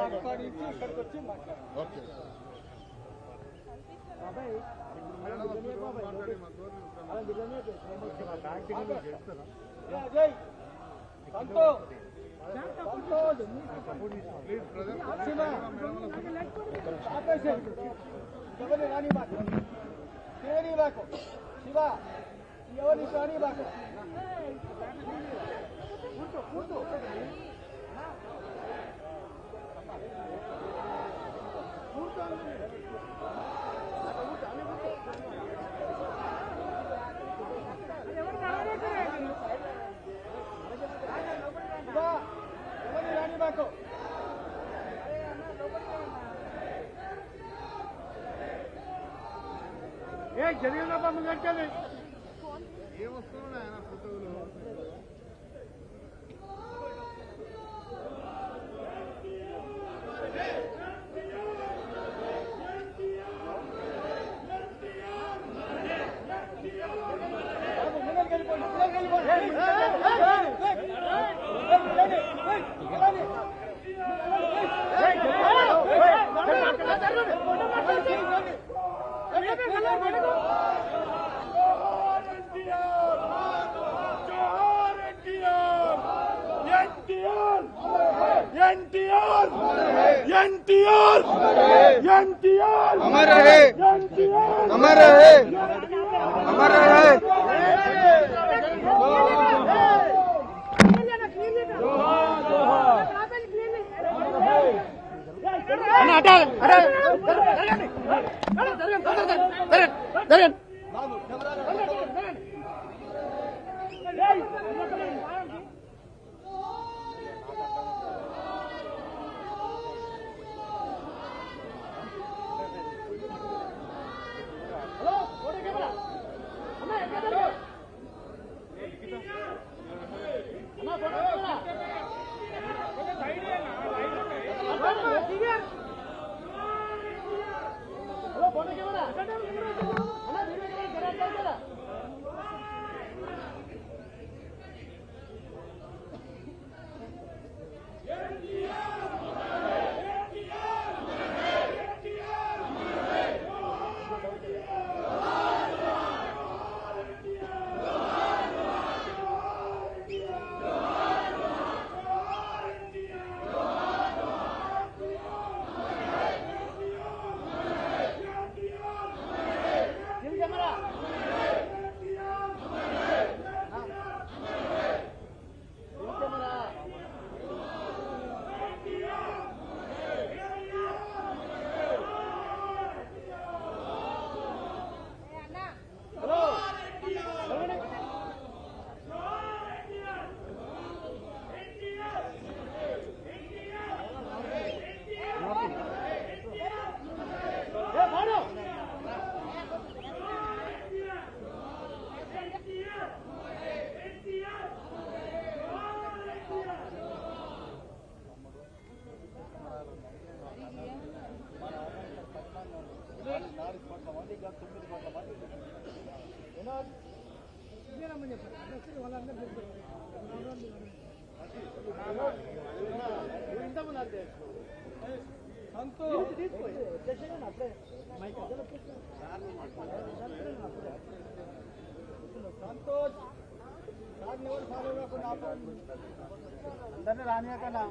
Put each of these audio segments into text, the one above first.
భయాన్ని పెట్టుకున్నామే. వాళ్ళు అక్కడి నుంచి ఇక్కడికి వచ్చి మాట్లాడారు ఓకే జై, జై. సంతోష్. సంతోష్. శివ. ఆపేసేయ్. ఎవరిని రాని బాకు. శివని బాకు. శివ ఎవరిని రాని బాకు. కూర్చో, కూర్చో. కూర్చో ఏ జరిగిన పనులు కట్టాలి ఏమొస్తున్నాడు ఆయన ఫోటోలు ఎన్టీఆర్! ఎన్టీఆర్! ఎన్టీఆర్! అమర్ రహే అమర్ రహే అమర్ రహే సంతోష్ సార్ని ఎవరు ఫాలో కాకుండా ఆపు. అందరినీ రానియకన్నా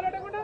పెట్టు ఉండరా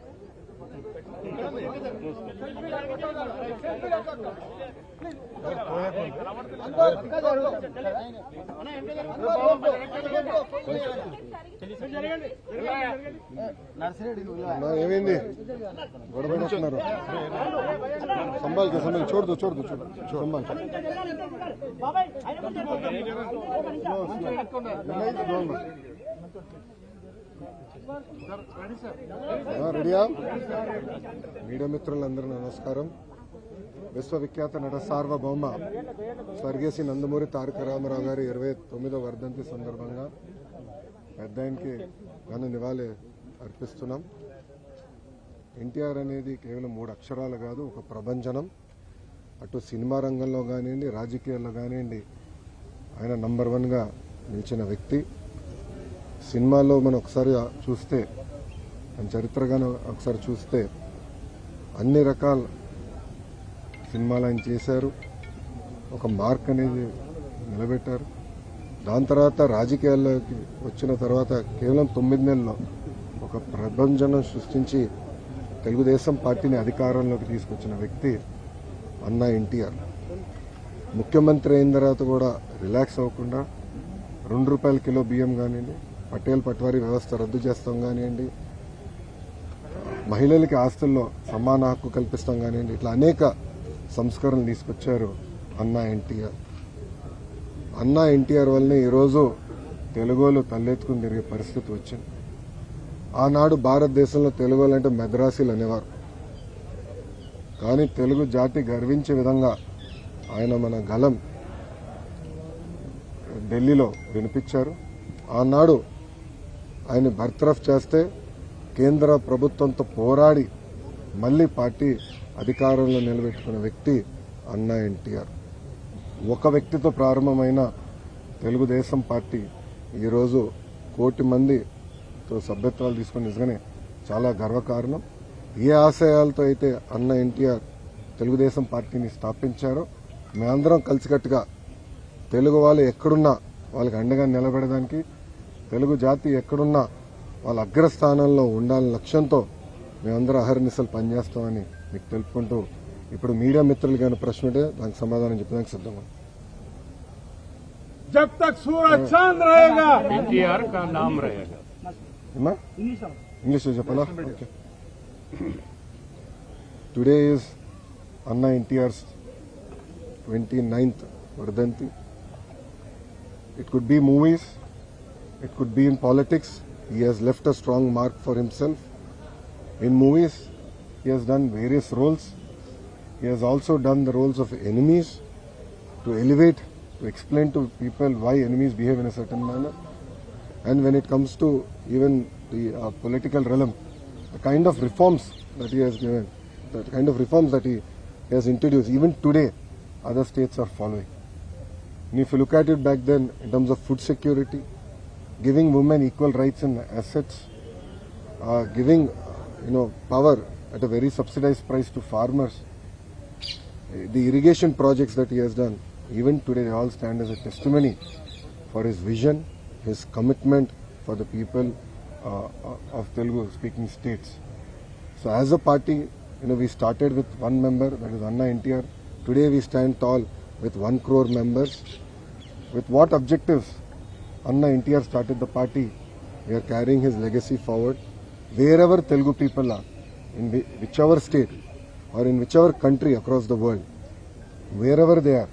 ఏమైంది? గొడవ పెడుతున్నారు సంభాల్ సంభాల్ చూడదు చూడదు చూడు సంభాల్ రెడీయా? మీడియా మిత్రులందరూ నమస్కారం. విశ్వవిఖ్యాత నట సార్వభౌమ స్వర్గీయ నందమూరి తారక రామారావు గారి ఇరవై తొమ్మిదో వర్ధంతి సందర్భంగా పెద్ద ఆయనకి ఘన నివాళి అర్పిస్తున్నాం. ఎన్టీఆర్ అనేది కేవలం మూడు అక్షరాలు కాదు ఒక ప్రభంజనం. అటు సినిమా రంగంలో కానివ్వండి రాజకీయాల్లో కానివ్వండి ఆయన నంబర్ వన్గా నిలిచిన వ్యక్తి. సినిమాలో మనం ఒకసారి చూస్తే మన చరిత్రగానే ఒకసారి చూస్తే అన్ని రకాల సినిమాలు ఆయన చేశారు. ఒక మార్క్ అనేది నిలబెట్టారు. దాని తర్వాత రాజకీయాల్లోకి వచ్చిన తర్వాత కేవలం తొమ్మిది నెలల్లో ఒక ప్రభంజనం సృష్టించి తెలుగుదేశం పార్టీని అధికారంలోకి తీసుకొచ్చిన వ్యక్తి అన్నా ఎన్టీఆర్. ముఖ్యమంత్రి అయిన తర్వాత కూడా రిలాక్స్ అవ్వకుండా రెండు రూపాయల కిలో బియ్యం కానివ్వండి పటేల్ పట్వారీ వ్యవస్థ రద్దు చేస్తాం కానివ్వండి మహిళలకి ఆస్తుల్లో సమాన హక్కు కల్పిస్తాం కానివ్వండి ఇట్లా అనేక సంస్కరణలు తీసుకొచ్చారు అన్నా ఎన్టీఆర్. అన్నా ఎన్టీఆర్ వల్లనే ఈరోజు తెలుగులో తలెత్తుకుని తిరిగే పరిస్థితి వచ్చింది. ఆనాడు భారతదేశంలో తెలుగు అంటే మెద్రాసీలు అనేవారు. కానీ తెలుగు జాతి గర్వించే విధంగా ఆయన మన గలం ఢిల్లీలో వినిపించారు. ఆనాడు ఆయన బర్తరఫ్ చేస్తే కేంద్ర ప్రభుత్వంతో పోరాడి మళ్ళీ పార్టీ అధికారంలో నిలబెట్టుకున్న వ్యక్తి అన్నా ఎన్టీఆర్. ఒక వ్యక్తితో ప్రారంభమైన తెలుగుదేశం పార్టీ ఈరోజు కోటి మందితో సభ్యత్వాలు తీసుకుని నిజంగానే చాలా గర్వకారణం. ఏ ఆశయాలతో అయితే అన్న ఎన్టీఆర్ తెలుగుదేశం పార్టీని స్థాపించారో మేమందరం కలిసికట్టుగా తెలుగు వాళ్ళు ఎక్కడున్నా వాళ్ళకి అండగా నిలబడడానికి తెలుగు జాతి ఎక్కడున్నా వాళ్ళ అగ్రస్థానంలో ఉండాలనే లక్ష్యంతో మేమందరం అహర్నిశలు పనిచేస్తామని మీకు తెలుపుకుంటూ ఇప్పుడు మీడియా మిత్రులు కానీ ప్రశ్న ఉంటే దానికి సమాధానం చెప్పడానికి సిద్ధంగా ఉన్నాం. जब तक सूरज चांद रहेगा एनटीआर का नाम रहेगा ఏమ్మా ఇంగ్లీష్ చెప్పాలా ఓకే టుడే ఈజ్ అన్న ఎన్టీఆర్స్ ట్వంటీ నైన్త్ వర్ధంతి it could be movies It could be in politics. He has left a strong mark for himself. In movies, he has done various roles. He has also done the roles of enemies to elevate, to explain to people why enemies behave in a certain manner. And when it comes to even the uh, political realm, the kind of reforms that he has given, the kind of reforms that he has introduced, even today, other states are following. And if you look at it back then, in terms of food security, giving women equal rights and assets, uh, giving, uh, you know, power at a very subsidized price to farmers, the irrigation projects that he has done, even today, they all stand as a testimony for his vision, his commitment for the people uh, of Telugu speaking states. So, as a party, you know, we started with one member, that is Anna NTR. Today, we stand tall with one crore members. With what objectives Anna NTR started the party? We are carrying his legacy forward. Wherever Telugu people are, in whi- whichever state or in whichever country across the world, wherever they are,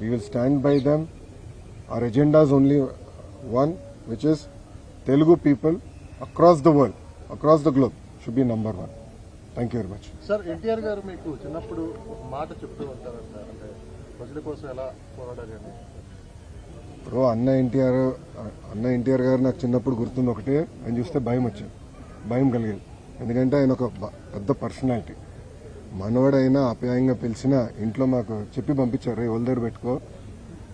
we will stand by them. Our agenda is only one, which is Telugu people across the world, across the globe, should be number one. Thank you very much. Sir NTR గారు మీకు చిన్నప్పుడు మాట చెప్తూ ఉంటారంట అంటే ప్రజల కోసం ఎలా పోరాడాలి ఓ అన్న ఎన్టీఆర్ అన్న ఎన్టీఆర్ గారు నాకు చిన్నప్పుడు గుర్తుంది ఒకటే. ఆయన చూస్తే భయం వచ్చింది. భయం కలిగేది. ఎందుకంటే ఆయన ఒక పెద్ద పర్సనాలిటీ. మనవడైనా అప్యాయంగా పిలిచినా ఇంట్లో మాకు చెప్పి పంపించారు ఎవరి దగ్గర పెట్టుకో.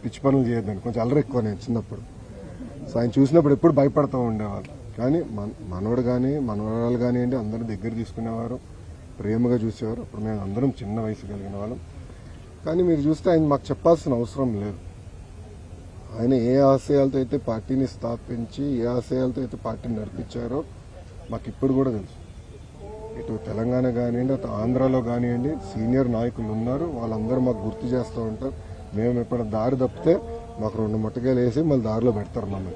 పిచ్చి పనులు చేయొద్దని. కొంచెం అల్లరి ఎక్కువ నేను చిన్నప్పుడు. సో ఆయన చూసినప్పుడు ఎప్పుడు భయపడతా ఉండేవాళ్ళు. కానీ మన మనవడు కానీ మనవరాలు కానివ్వండి అందరూ దగ్గర తీసుకునేవారు. ప్రేమగా చూసేవారు. అప్పుడు మేము అందరం చిన్న వయసు కలిగిన వాళ్ళం. కానీ మీరు చూస్తే ఆయన మాకు చెప్పాల్సిన అవసరం లేదు. ఆయన ఏ ఆశయాలతో అయితే పార్టీని స్థాపించి ఏ ఆశయాలతో అయితే పార్టీని నడిపించారో మాకు ఇప్పుడు కూడా తెలుసు. ఇటు తెలంగాణ కానివ్వండి అటు ఆంధ్రాలో కానివ్వండి సీనియర్ నాయకులు ఉన్నారు వాళ్ళందరూ మాకు గుర్తు చేస్తూ ఉంటారు. మేము ఇప్పుడు దారి తప్పితే మాకు రెండు ముట్టకాయలు వేసి మళ్ళీ దారిలో పెడతారు మమ్మల్ని.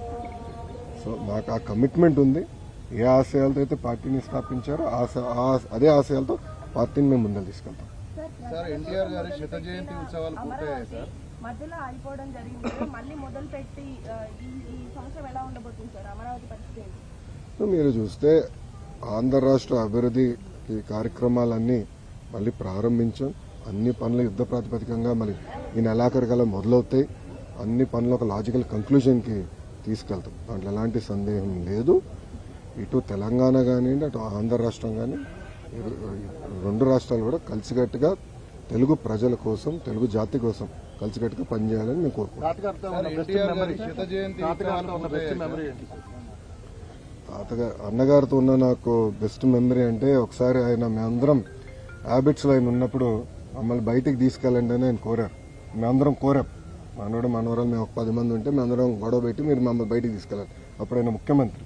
సో మాకు ఆ కమిట్మెంట్ ఉంది. ఏ ఆశయాలతో అయితే పార్టీని స్థాపించారో ఆశ ఆ- అదే ఆశయాలతో పార్టీని మేము ముందర తీసుకెళ్తాం. సార్ ఎన్టీఆర్ గారి శత జయంతి ఉత్సవాలు పూర్తయ్యాయి సార్. మధ్యలో అయిపోవడం జరిగింది మళ్ళీ మొదలు పెట్టి ఈ సంవత్సరం ఎలా ఉండబోతుంది సార్? అమరావతి పరిస్థితి మీరు చూస్తే ఆంధ్ర రాష్ట్ర అభివృద్ధి ఈ కార్యక్రమాలన్నీ మళ్ళీ ప్రారంభించాం. అన్ని పనులు యుద్ధ ప్రాతిపదికంగా మళ్ళీ ఈ నెలాఖరికల్లా మొదలవుతాయి. అన్ని పనులు ఒక లాజికల్ కంక్లూజన్కి తీసుకెళ్తాం. దాంట్లో ఎలాంటి సందేహం లేదు. ఇటు తెలంగాణ కానివ్వండి అటు ఆంధ్ర రాష్ట్రం కానీ రెండు రాష్ట్రాలు కూడా కలిసికట్టుగా తెలుగు ప్రజల కోసం తెలుగు జాతి కోసం కలిసికట్టుగా పనిచేయాలని మేము కోరుకుంటున్నాం తాతగారితో ఉన్న బెస్ట్ మెమరీ శత జయంతి తాతగారితో ఉన్న బెస్ట్ మెమరీ ఏంటి? సార్ తాతగారు అన్నగారితో ఉన్న నాకు బెస్ట్ మెమరీ అంటే ఒకసారి ఆయన మేమందరం హ్యాబిట్స్లో ఆయన ఉన్నప్పుడు మమ్మల్ని బయటికి తీసుకెళ్ళండి అని ఆయన కోరారు. మేమందరం కోరాం. మనోడు మనవరాలు మేము ఒక పది మంది ఉంటే మేమందరం గొడవ పెట్టి మీరు మమ్మల్ని బయటికి తీసుకెళ్ళాలి. అప్పుడు ఆయన ముఖ్యమంత్రి.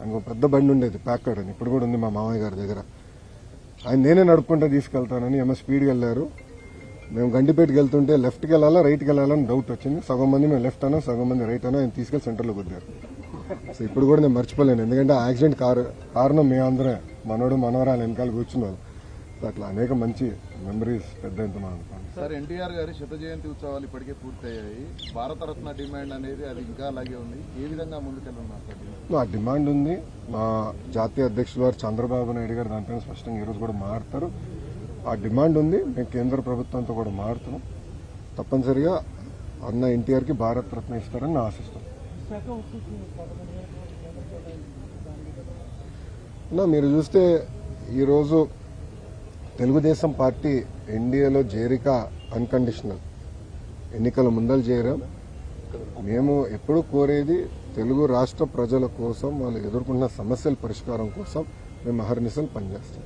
ఆయనకు ఒక పెద్ద బండి ఉండేది ప్యాకర్డ్ అని. ఇప్పుడు కూడా ఉంది మా మామయ్య గారి దగ్గర. ఆయన నేనే నడుపుకుంటూ తీసుకెళ్తానని ఏమో స్పీడ్గా వెళ్ళారు. మేము గండిపేటకి వెళ్తుంటే లెఫ్ట్కి వెళ్ళాలా రైట్కి వెళ్ళాలని డౌట్ వచ్చింది. సగం మంది మేము లెఫ్ట్ అన్నా సగం మంది రైట్ అన్నా ఆయన తీసుకెళ్ళి సెంటర్లో కుదిరారు సో ఇప్పుడు కూడా నేను మర్చిపోలేను. ఎందుకంటే ఆ యాక్సిడెంట్ కారు కారణం మీ అందరే మనోడు మనవరాలు వెనకాల కూర్చున్నారు. సో అట్లా అనేక మంచి మెమరీస్ పెద్ద ఎంత మా అనుకోండి సార్ ఎన్టీఆర్ గారి శత జయంతి ఉత్సవాలు ఇప్పటికే పూర్తయ్యాయి. భారతరత్న డిమాండ్ అనేది అది ఇంకా అలాగే ఉంది. ఏ విధంగా ముందుకెళ్ళున్నారు ఆ డిమాండ్ ఉంది. మా జాతీయ అధ్యక్షులు వారు చంద్రబాబు నాయుడు గారు దానిపైన స్పష్టంగా ఈరోజు కూడా మారుతారు ఆ డిమాండ్ ఉంది. మేము కేంద్ర ప్రభుత్వంతో కూడా మారుతున్నాం. తప్పనిసరిగా అన్న ఎన్టీఆర్కి భారత్ రత్న ఇస్తారని ఆశిస్తాం అన్న మీరు చూస్తే ఈరోజు తెలుగుదేశం పార్టీ ఎన్డీఏలో చేరిక అన్కండిషనల్. ఎన్నికల ముందలు చేరాం. మేము ఎప్పుడు కోరేది తెలుగు రాష్ట్ర ప్రజల కోసం వాళ్ళు ఎదుర్కొన్న సమస్యల పరిష్కారం కోసం మేము అహర్నిశలు పనిచేస్తాం.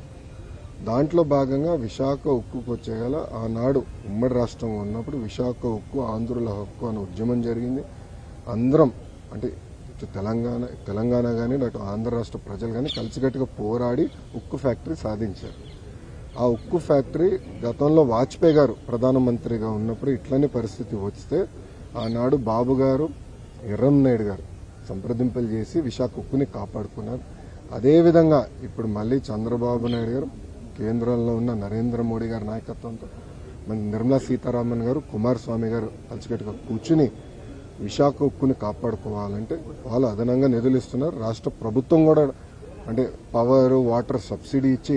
దాంట్లో భాగంగా విశాఖ ఉక్కుకు వచ్చేగల ఆనాడు ఉమ్మడి రాష్ట్రం ఉన్నప్పుడు విశాఖ ఉక్కు ఆంధ్రుల హక్కు అనే ఉద్యమం జరిగింది. అందరం అంటే ఇటు తెలంగాణ తెలంగాణ కానీ అటు ఆంధ్ర రాష్ట్ర ప్రజలు కానీ కలిసికట్టుగా పోరాడి ఉక్కు ఫ్యాక్టరీ సాధించారు. ఆ ఉక్కు ఫ్యాక్టరీ గతంలో వాజ్పేయి గారు ప్రధానమంత్రిగా ఉన్నప్పుడు ఇట్లనే పరిస్థితి వస్తే ఆనాడు బాబు గారు ఎర్రన్నాయుడు గారు సంప్రదింపులు చేసి విశాఖ ఉక్కుని కాపాడుకున్నారు. అదేవిధంగా ఇప్పుడు మళ్ళీ చంద్రబాబు నాయుడు గారు కేంద్రంలో ఉన్న నరేంద్ర మోడీ గారి నాయకత్వంతో మన నిర్మలా సీతారామన్ గారు కుమారస్వామి గారు కలిసికట్టుగా కూర్చుని విశాఖ ఉక్కుని కాపాడుకోవాలంటే వాళ్ళు అదనంగా నిధులు ఇస్తున్నారు రాష్ట్ర ప్రభుత్వం కూడా అంటే పవర్ వాటర్ సబ్సిడీ ఇచ్చి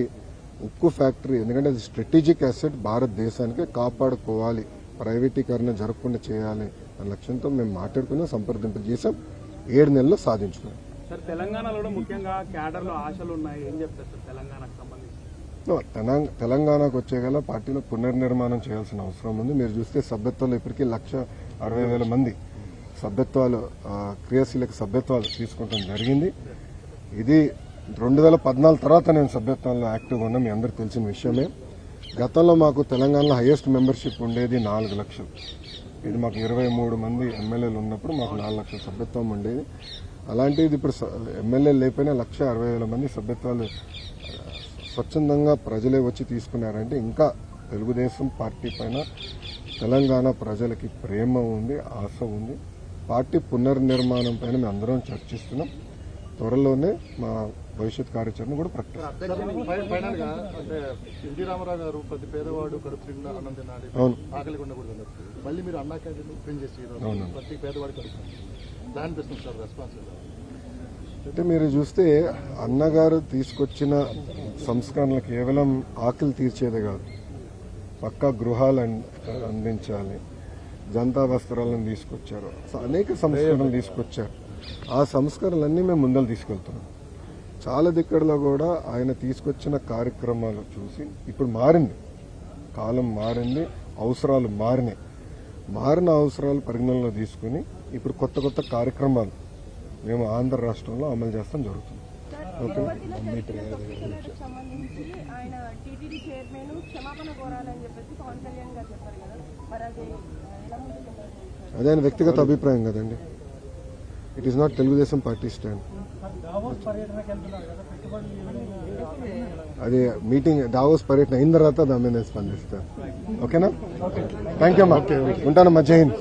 ఉక్కు ఫ్యాక్టరీ ఎందుకంటే అది స్ట్రాటజిక్ అసెట్ భారతదేశానికి కాపాడుకోవాలి. ప్రైవేటీకరణ జరగకుండా చేయాలి అనే లక్ష్యంతో మేము మాట్లాడుకున్నాం సంప్రదింపులు చేసాం ఏడు నెలల్లో సాధించుకున్నాం. సార్ తెలంగాణలో ముఖ్యంగా క్యాడర్ ఆశలు ఉన్నాయి. ఏం చెప్తారు సార్ తెలంగాణకు సంబంధించి? తెలంగాణకు వచ్చేగల పార్టీలో పునర్నిర్మాణం చేయాల్సిన అవసరం ఉంది. మీరు చూస్తే సభ్యత్వాలు ఇప్పటికీ లక్ష అరవై వేల మంది సభ్యత్వాలు క్రియాశీలక సభ్యత్వాలు తీసుకుంటాం జరిగింది. ఇది రెండు వేల పద్నాలుగు తర్వాత నేను సభ్యత్వంలో యాక్టివ్గా ఉన్నా మీ అందరికి తెలిసిన విషయమే. గతంలో మాకు తెలంగాణలో హైయెస్ట్ మెంబర్షిప్ ఉండేది నాలుగు లక్షలు. ఇది మాకు ఇరవై మూడు మంది ఎమ్మెల్యేలు ఉన్నప్పుడు మాకు నాలుగు లక్షల సభ్యత్వం ఉండేది. అలాంటిది ఇప్పుడు స- ఎమ్మెల్యేలు లేకపోయినా లక్ష అరవై వేల మంది సభ్యత్వాలు స్వచ్ఛందంగా ప్రజలే వచ్చి తీసుకున్నారంటే ఇంకా తెలుగుదేశం పార్టీ పైన తెలంగాణ ప్రజలకి ప్రేమ ఉంది ఆశ ఉంది. పార్టీ పునర్నిర్మాణం పైన మేము అందరం చర్చిస్తున్నాం. త్వరలోనే మా భవిష్యత్ కార్యాచరణ కూడా ప్రకటిస్తాం. అవును. అంటే మీరు చూస్తే అన్నగారు తీసుకొచ్చిన సంస్కరణలు కేవలం ఆకలి తీర్చేది కాదు. పక్కా గృహాలు అన్- అందించాలి. జనతా వస్త్రాలను తీసుకొచ్చారు. సో అనేక సంస్కరణలు తీసుకొచ్చారు. ఆ సంస్కరణలన్నీ మేము ముందలు తీసుకెళ్తున్నాం. చాలా దిక్కడలో కూడా ఆయన తీసుకొచ్చిన కార్యక్రమాలు చూసి ఇప్పుడు మారింది. కాలం మారింది అవసరాలు మారినాయి. మారిన అవసరాలు పరిగణనలో తీసుకుని ఇప్పుడు కొత్త కొత్త కార్యక్రమాలు మేము ఆంధ్ర రాష్ట్రంలో అమలు చేస్తాం జరుగుతుంది. అదే ఆయన వ్యక్తిగత అభిప్రాయం కదండి. It is not Telugu Desam party stand అది మీటింగ్ దావోస్ పర్యటన అయిన తర్వాత దాని మీద స్పందిస్తాను ఓకేనా? థ్యాంక్ యూ అమ్మా. ఉంటాను మధ్య హింద్.